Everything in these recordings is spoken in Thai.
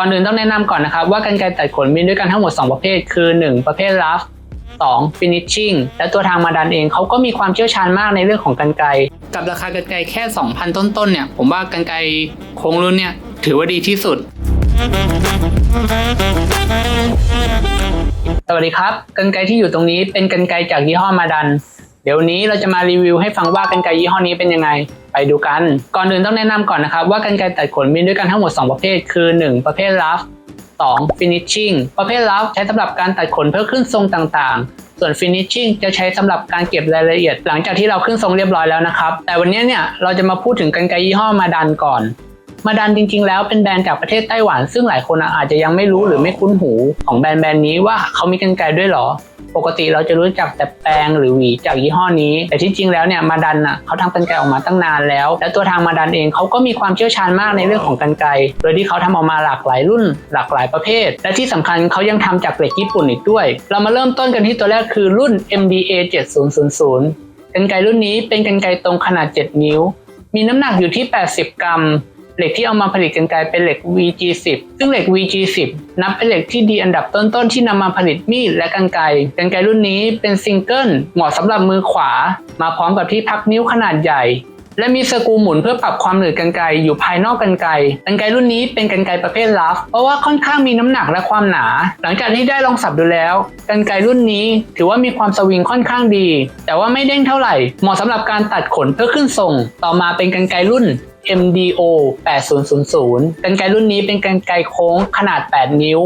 ก่อนอื่นต้องแนะนำก่อนนะครับ ว่ากรรไกรตัดขนมีด้วยกันทั้งหมด 2 ประเภท คือ 1 ประเภท rough 2 finishing และตัวทางมาดันเองเขาก็มีความเชี่ยวชาญมากในเรื่องของกรรไกรกับราคากรรไกรแค่ 2,000 ต้นๆเนี่ย ผมว่ากรรไกรโค้งรุ่นเนี่ยถือว่าดีที่สุด สวัสดีครับกรรไกรที่อยู่ตรงนี้เป็นกรรไกรจากยี่ห้อมาดัน เดี๋ยวนี้เราจะมารีวิวให้ฟังว่ากรรไกรยี่ห้อนี้เป็นยังไง ไปดูกัน ก่อนอื่นต้องแนะนำก่อนนะครับ ว่ากรรไกรตัดขนมีด้วยกันทั้งหมด 2 ประเภท คือ 1 ประเภท rough 2 finishing ประเภท rough ใช้สำหรับการตัดขนเพื่อขึ้นทรงต่างๆ ส่วน finishing จะใช้สำหรับการเก็บรายละเอียด หลังจากที่เราขึ้นทรงเรียบร้อยแล้วนะครับ แต่วันนี้เนี่ยเราจะมาพูดถึงกรรไกรยี่ห้อมาดันก่อน มาดันจริง ๆ แล้วเป็นแบรนด์จากประเทศไต้หวัน ซึ่งหลายคนอาจจะยังไม่รู้หรือไม่คุ้นหูของแบรนด์แบรนด์นี้ว่าเขามีกรรไกรด้วยเหรอ ปกติเราจะรู้จักแต่แปรงหรือหวีจากยี่ห้อนี้ แต่ที่จริงแล้วเนี่ยมาดันอะเขาทำกรรไกรออกมาตั้งนานแล้ว และตัวทางมาดันเองเขาก็มีความเชี่ยวชาญมากในเรื่องของกรรไกรโดยที่เขาทำออกมาหลากหลายรุ่น หลากหลายประเภท และที่สำคัญเขายังทำจากเหล็กญี่ปุ่นอีกด้วย เรามาเริ่มต้นกันที่ตัวแรกคือรุ่น MDA 7000กรรไกรรุ่นนี้เป็นกรรไกรตรงขนาด 7 นิ้ว มีน้ำหนักอยู่ที่ 80 กรัม เหล็กที่เอามาผลิตกรรไกรเป็นเหล็ก VG10 ซึ่งเหล็ก VG10 นับเป็นเหล็กที่ดีอันดับต้นๆที่นำมาผลิตมีดและกันไกกันไกรรุ่นนี้เป็นซิงเกิลเหมาะสำหรับมือขวา มาพร้อมกับที่พักนิ้วขนาดใหญ่ และมีสกรูหมุนเพื่อปรับความหนืดกรรไกอยู่ภายนอกกรรไกกรรไกรรุ่นนี้เป็นกรรไกประเภทลัฟเพราะว่าค่อนข้างมีน้ำหนักและความหนา หลังจากที่ได้ลองสับดูแล้วกรรไกรรุ่นนี้ถือว่ามีความสวิงค่อนข้างดี แต่ว่าไม่เด้งเท่าไหร่ เหมาะสำหรับการตัดขนเพื่อขึ้นทรง ต่อมาเป็นกรรไกรรุ่น MDO 8000กรรไกรรุ่นนี้เป็นกรรไกโค้งขนาด 8 นิ้ว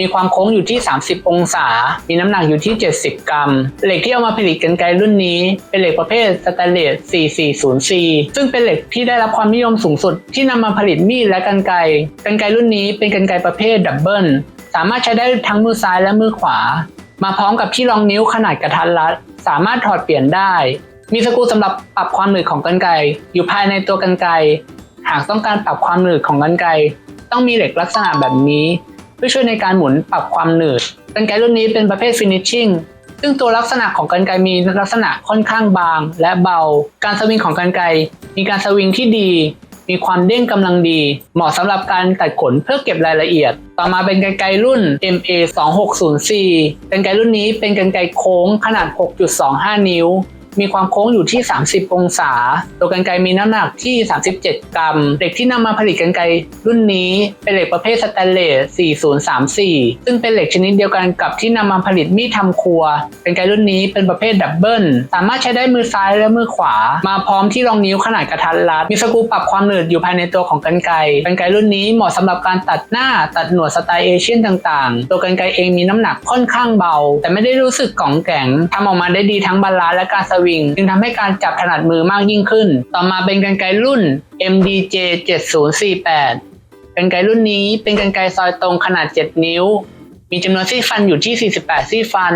มีความโค้งอยู่ที่ 30 องศา มีน้ำหนักอยู่ที่ 70 กรัม เหล็กที่เอามาผลิตกรรไกรรุ่นนี้ เป็นเหล็กประเภทสแตนเลส 440C ซึ่งเป็นเหล็กที่ได้รับความนิยมสูงสุด ที่นำมาผลิตมีดและกรรไกรกรรไกรรุ่นนี้เป็นกรรไกรประเภทดับเบิลสามารถใช้ได้ทั้งมือซ้ายและมือขวา มาพร้อมกับที่รองนิ้วขนาดกระทัดรัด สามารถถอดเปลี่ยนได้ มีสกรูสำหรับปรับความหนืดของกรรไกรอยู่ภายในตัวกรรไกรหากต้องการปรับความหนืดของกรรไกรต้องมีเหล็กลักษณะแบบนี้ เพื่อช่วยในการหมุนปรับความหนืดกรรไกรรุ่นนี้เป็นประเภท finishing ซึ่งตัวลักษณะของกรรไกมีลักษณะค่อนข้างบาง และเบา การสวิงของกรรไกมีการสวิงที่ดี มีความเด้งกำลังดี เหมาะสำหรับการตัดขนเพื่อเก็บรายละเอียด ต่อมาเป็นกรรไกรรุ่น MA 260C กรรไกรรุ่นนี้เป็นกรรไกโค้งขนาด 6.25 นิ้ว มีความโค้งอยู่ที่ 30 องศา ตัวกรรไกมีน้ำหนักที่ 37 กรัม เหล็กที่นำมาผลิตกรรไกรรุ่นนี้เป็นเหล็กประเภทสแตนเลส 4034 ซึ่งเป็นเหล็กชนิดเดียวกันกับที่นำมาผลิตมีดทำครัวกรรไกรรุ่นนี้เป็นประเภทดับเบิล สามารถใช้ได้มือซ้ายและมือขวา มาพร้อมที่รองนิ้วขนาดกระทัดรัด มีสกรูปรับความหนืดอยู่ภายในตัวของกรรไกกรรไกรรุ่นนี้เหมาะสำหรับการตัดหน้าตัดหนวดสไตล์เอเชียนต่างๆ ตัวกรรไกเองมีน้ำหนักค่อนข้างเบา แต่ไม่ได้รู้สึกกล่องแข็งทำออกมาได้ดีทั้งบาลานซ์และการสวิงจึงทำให้การจับถนัดมือมากยิ่งขึ้น ต่อมาเป็นกรรไกรรุ่น MDJ 7048กรรไกรรุ่นนี้เป็นกรรไกรซอยตรงขนาด 7 นิ้ว มีจำนวนซี่ฟันอยู่ที่ 48 ซี่ฟัน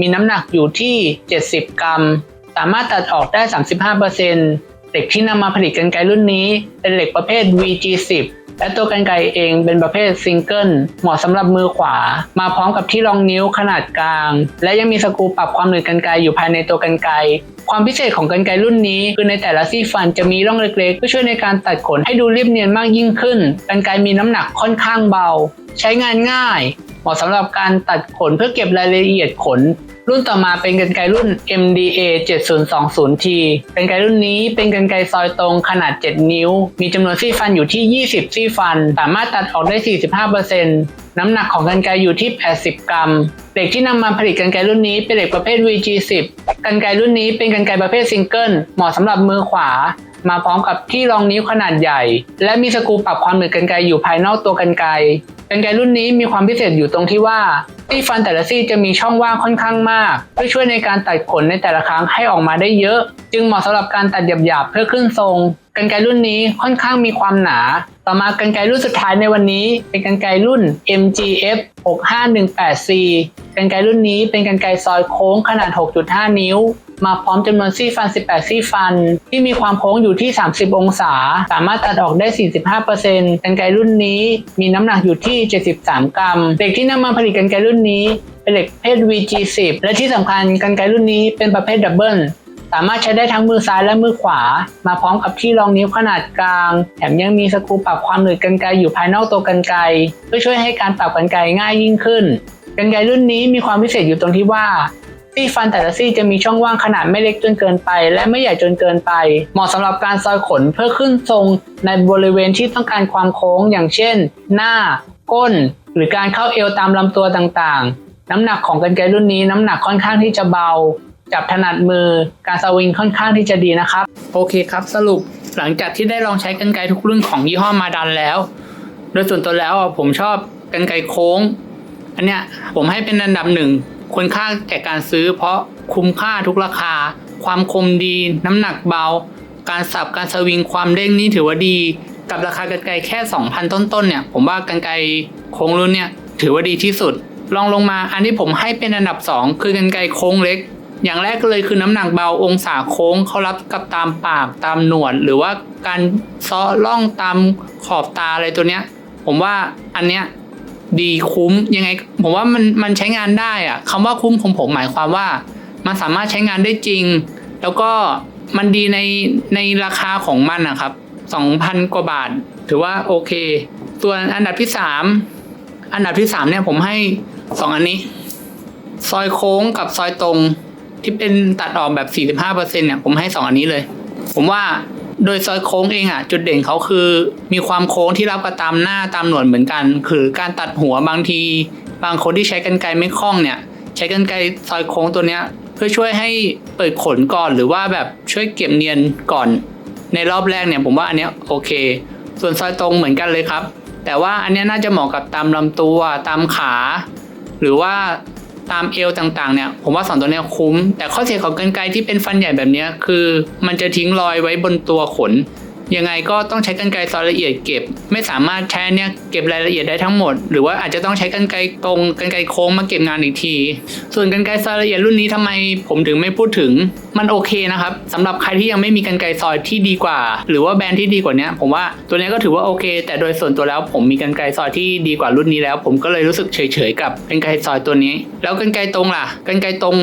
มีน้ำหนักอยู่ที่ 70 กรัม สามารถตัดออกได้ 35%เเหล็กที่นำมาผลิตกรรไกรรุ่นนี้เป็นเหล็กประเภท VG10 และตัวกรรไกเองเป็นประเภทซิงเกิลเหมาะสำหรับมือขวา มาพร้อมกับที่รองนิ้วขนาดกลาง และยังมีสกรูปรับความหนืดกรรไกอยู่ภายในตัวกรรไกความพิเศษของกรรไกรรุ่นนี้ คือในแต่ละซี่ฟันจะมีร่องเล็กๆเพื่อช่วยในการตัดขนให้ดูเรียบเนียนมากยิ่งขึ้นกรรไกมีน้ำหนักค่อนข้างเบา ใช้งานง่าย เหมาะสำหรับการตัดขนเพื่อเก็บรายละเอียดขน รุ่นต่อมาเป็นกรรไกรรุ่น MDA 7020T เป็นกรรไกรรุ่นนี้เป็นกรรไกรซอยตรงขนาด 7 นิ้ว มีจำนวนซี่ฟันอยู่ที่ 20 ซี่ฟัน สามารถตัดออกได้ 45%น้ำหนักของกรรไกรอยู่ที่ 80 กรัม เหล็กที่นำมาผลิตกรรไกรรุ่นนี้เป็นเหล็กประเภท VG10 กรรไกรรุ่นนี้เป็นกรรไกรประเภทซิงเกิล เหมาะสำหรับมือขวา มาพร้อมกับที่รองนิ้วขนาดใหญ่ และมีสกรูปรับความหนืดกรรไกรอยู่ภายนอกตัวกรรไกร กรรไกรรุ่นนี้มีความพิเศษอยู่ตรงที่ว่าซี่ฟันแต่ละซี่จะมีช่องว่างค่อนข้างมาก เพื่อช่วยในการตัดขนในแต่ละครั้งให้ออกมาได้เยอะ จึงเหมาะสำหรับการตัดหยาบๆเพื่อขึ้นทรงกรรไกรรุ่นนี้ค่อนข้างมีความหนา ต่อมากรรไกรรุ่นสุดท้ายในวันนี้ เป็นกรรไกรรุ่น MGF 6518C กรรไกรรุ่นนี้เป็นกรรไกรซอยโค้งขนาด 6.5 นิ้ว มาพร้อมจำนวนซี่ฟัน 18 ซี่ฟัน ที่มีความโค้งอยู่ที่ 30 องศา สามารถตัดออกได้ 45%กรรไกรรุ่นนี้มีน้ำหนักอยู่ที่ 73 กรัม เหล็กที่นำมาผลิตกรรไกรรุ่นนี้เป็นเหล็กเพศ VG10 และที่สำคัญกรรไกรรุ่นนี้เป็นประเภทดับเบิลสามารถใช้ได้ทั้งมือซ้ายและมือขวา มาพร้อมกับที่รองนิ้วขนาดกลาง แถมยังมีสกรูปรับความหนืดกรรไกรอยู่ภายนอกตัวกรรไกรเพื่อช่วยให้การปรับกรรไกรง่ายยิ่งขึ้นกรรไกรรุ่นนี้มีความพิเศษอยู่ตรงที่ว่า ซี่ฟันแต่ละซี่จะมีช่องว่างขนาดไม่เล็กจนเกินไป และไม่ใหญ่จนเกินไป เหมาะสำหรับการซอยขนเพื่อขึ้นทรงในบริเวณที่ต้องการความโค้งอย่างเช่น หน้า ก้น หรือการเข้าเอวตามลำตัวต่างๆ น้ำหนักของกรรไกรรุ่นนี้น้ำหนักค่อนข้างที่จะเบา จับถนัดมือ การสวิงค่อนข้างที่จะดีนะครับ โอเคครับสรุปหลังจากที่ได้ลองใช้กรรไกรทุกรุ่นของยี่ห้อมาดันแล้ว โดยส่วนตัวแล้วผมชอบกรรไกรโค้ง อันเนี้ยผมให้เป็นอันดับหนึ่ง คุณค่าแก่การซื้อ เพราะคุ้มค่าทุกราคา ความคมดี น้ำหนักเบา การสับการสวิงความเด้งนี่ถือว่าดี กับราคากรรไกรแค่ 2,000 ต้นๆเนี่ย ผมว่ากรรไกรโค้งรุ่นเนี่ยถือว่าดีที่สุดลองลงมาอันที่ผมให้เป็นอันดับ 2 คือกรรไกรโค้งเล็ก อย่างแรกเลยคือน้ำหนักเบาองศาโค้งเขารับกับตามปากตามหนวด หรือว่าการซาะล่องตามขอบตาอะไรตัวเนี้ย ผมว่าอันเนี้ย ดีคุ้มยังไง ผมว่ามันมันใช้งานได้อะคำว่าคุ้มของผมหมายความว่า มันสามารถใช้งานได้จริง แล้วก็มันดีในในราคาของมันนะครับ 2,000 กว่าบาท ถือว่าโอเค ส่วนอันดับที่ 3 อันดับที่ 3 เนี่ยผมให้ 2 อันนี้ ซอยโค้งกับซอยตรงที่เป็นตัดออกแบบ 45%เนี่ยผมให้ 2 อันนี้เลย ผมว่า โดยซอยโค้งเองอะจุดเด่นเขาคือ มีความโค้งที่รับกับตามหน้าตามหนวดเหมือนกัน คือการตัดหัวบางที บางคนที่ใช้กันไกรไม่คล่องเนี่ย ใช้กันไกรซอยโค้งตัวเนี้ย เพื่อช่วยให้เปิดขนก่อนหรือว่าแบบช่วยเก็บเนียนก่อน ในรอบแรกเนี่ยผมว่าอันเนี้ยโอเค ส่วนซอยตรงเหมือนกันเลยครับ แต่ว่าอันเนี้ยน่าจะเหมาะกับตามลำตัวตามขา หรือว่า ตามเอวต่างๆเนี่ยผมว่าสองตัวเนี้ยคุ้ม แต่ข้อเสียของกรรไกรที่เป็นฟันใหญ่แบบเนี้ยคือ มันจะทิ้งรอยไว้บนตัวขน ยังไงก็ต้องใช้กรรไกรซอยละเอียดเก็บ ไม่สามารถใช้เนี่ยเก็บรายละเอียดได้ทั้งหมด หรือว่าอาจจะต้องใช้กรรไกรตรงกรรไกรโค้งมาเก็บงานอีกที ส่วนกรรไกรซอยละเอียดรุ่นนี้ทำไมผมถึงไม่พูดถึงมันโอเคนะครับสำหรับใครที่ยังไม่มีกรรไกรซอยที่ดีกว่า หรือว่าแบรนด์ที่ดีกว่านี้ผมว่าตัวนี้ก็ถือว่าโอเค แต่โดยส่วนตัวแล้วผมมีกรรไกรซอยที่ดีกว่ารุ่นนี้แล้ว ผมก็เลยรู้สึกเฉยๆกับกรรไกรซอยตัวนี้ แล้วกรรไกรตรงล่ะกรรไกรตรง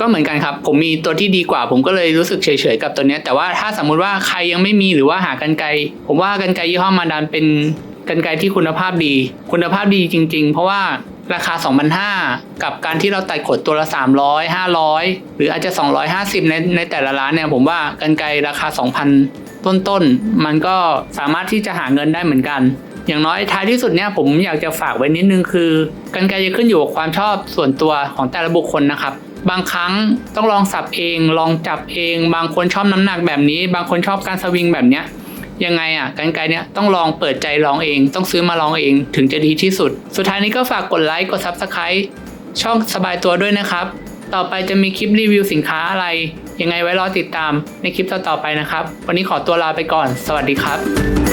ก็เหมือนกันครับ ผมมีตัวที่ดีกว่า ผมก็เลยรู้สึกเฉยๆกับตัวนี้ แต่ว่าถ้าสมมุติว่าใครยังไม่มีหรือว่าหากันไกรผมว่ากันไกรยี่ห้อมาดานเป็นกันไกรที่คุณภาพดี คุณภาพดีจริง ๆ เพราะว่าราคา 2,500 กับการที่เราตัดขนตัวละ 300 500 หรืออาจจะ 250 ในในแต่ละร้านเนี่ย ผมว่ากันไกรราคา 2,000 ต้นๆมันก็สามารถที่จะหาเงินได้เหมือนกัน อย่างน้อยท้ายที่สุดเนี่ยผมอยากจะฝากไว้นิดนึงคือ กันไกรจะขึ้นอยู่กับความชอบส่วนตัวของแต่ละบุคคลนะครับ บางครั้งต้องลองสับเอง ลองจับเอง บางคนชอบน้ำหนักแบบนี้ บางคนชอบการสวิงแบบเนี้ยยังไงอะกันไกเนี้ยต้องลองเปิดใจลองเอง ต้องซื้อมาลองเองถึงจะดีที่สุด สุดท้ายนี้ก็ฝากกดไลค์กด Subscribe ช่องสบายตัวด้วยนะครับ ต่อไปจะมีคลิปรีวิวสินค้าอะไร ยังไงไว้รอติดตามในคลิปต่อๆไปนะครับ วันนี้ขอตัวลาไปก่อน สวัสดีครับ